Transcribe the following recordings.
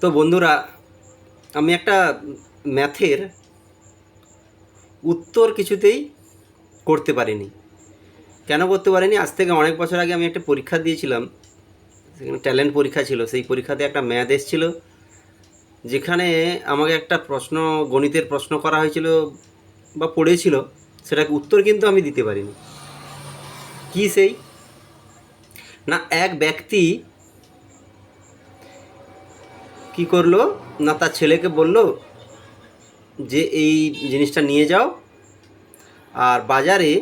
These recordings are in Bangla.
তো বন্ধুরা, আমি একটা ম্যাথের উত্তর কিছুতেই করতে পারিনি। কেন করতে পারিনি? আজ থেকে অনেক বছর আগে আমি একটা পরীক্ষা দিয়েছিলাম। সেখানে ট্যালেন্ট পরীক্ষা ছিল। সেই পরীক্ষাতে একটা ম্যাথ এসেছিল, যেখানে আমাকে একটা প্রশ্ন, গণিতের প্রশ্ন করা হয়েছিল বা পড়েছিল, সেটাকে উত্তর কিন্তু আমি দিতে পারিনি। কি সেই? না, এক ব্যক্তি কি করল? না তার ছেলেকে বলল যে, এই জিনিসটা নিয়ে যাও। আর বাজারে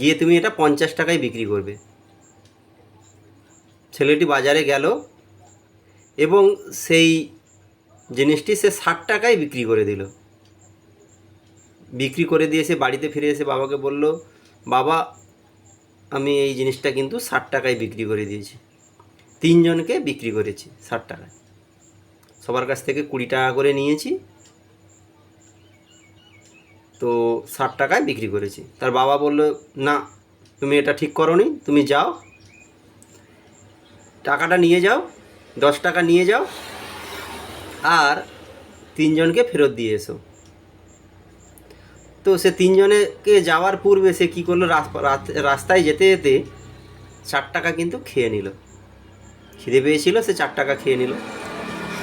গিয়ে তুমি এটা পঞ্চাশ টাকায় বিক্রি করবে। ছেলেটি বাজারে গেল এবং সেই জিনিসটি সে ষাট টাকায় বিক্রি করে দিল। বিক্রি করে দিয়ে সে বাড়িতে ফিরে এসে বাবাকে বলল, বাবা, আমি এই জিনিসটা কিন্তু ষাট টাকায় বিক্রি করে দিয়েছি। তিনজনকে বিক্রি করেছি ষাট টাকায়। সবার কাছ থেকে কুড়ি টাকা করে নিয়েছি। তো ষাট টাকায় বিক্রি করেছি। তার বাবা বলল, না, তুমি এটা ঠিক করনি, তুমি যাও। টাকাটা নিয়ে যাও, দশ টাকা নিয়ে যাও, আর তিনজনকে ফেরত দিয়ে এসো। তো সে তিনজনেকে যাওয়ার পূর্বে সে কী করল রাস্তায় যেতে যেতে ষাট টাকা কিন্তু খেয়ে নিল। খিদে পেয়েছিল, সে চার টাকা খেয়ে নিল।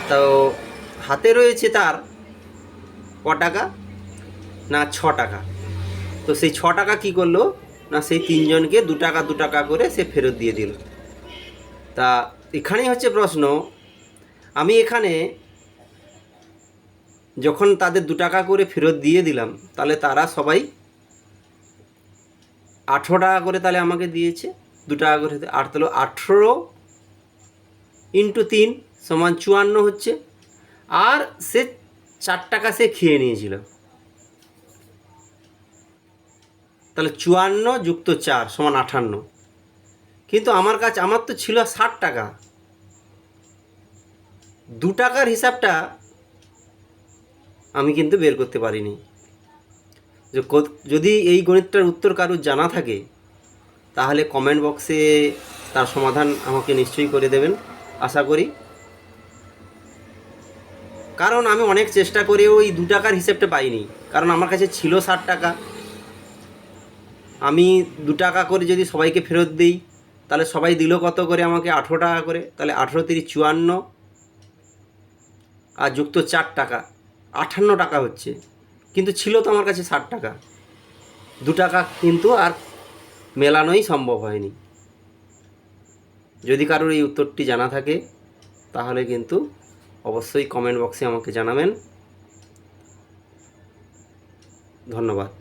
তো হাতে রয়েছে তার ক টাকা? না, ছ টাকা। তো সেই ছ টাকা কী করল? না, সেই তিনজনকে দু টাকা দু টাকা করে সে ফেরত দিয়ে দিল। তা এখানেই হচ্ছে প্রশ্ন, আমি এখানে যখন তাদের দু টাকা করে ফেরত দিয়ে দিলাম, তাহলে তারা সবাই আঠেরো টাকা করে তাহলে আমাকে দিয়েছে। দু টাকা করে, আর তাহলে আঠেরো ইন্টু তিন সমান চুয়ান্ন হচ্ছে। আর সে চার টাকা সে খেয়ে নিয়েছিল। তাহলে চুয়ান্ন যুক্ত চার সমান আটান্ন কিন্তু আমার কাছে, আমার তো ছিল ষাট টাকা। দু টাকার হিসাবটা আমি কিন্তু বের করতে পারিনি। যে যদি এই গণিতটার উত্তর কারোর জানা থাকে, তাহলে কমেন্ট বক্সে তার সমাধান আমাকে নিশ্চয়ই করে দেবেন। আশা করি। কারণ আমি অনেক চেষ্টা করে ওই দু টাকার হিসেবটা পাইনি। কারণ আমার কাছে ছিল ষাট টাকা। আমি দু টাকা করে যদি সবাইকে ফেরত দিই, তাহলে সবাই দিল কত করে আমাকে? আঠেরো টাকা করে। তাহলে আঠেরো তিরিশ চুয়ান্ন। আর যুক্ত চার টাকা। আটান্ন টাকা হচ্ছে। কিন্তু ছিল তো আমার কাছে ষাট টাকা। দু টাকা কিন্তু আর মেলানোই সম্ভব হয়নি। যদি কারোর এই উত্তরটি জানা থাকে তাহলে কিন্তু অবশ্যই কমেন্ট বক্সে আমাকে জানাবেন। ধন্যবাদ।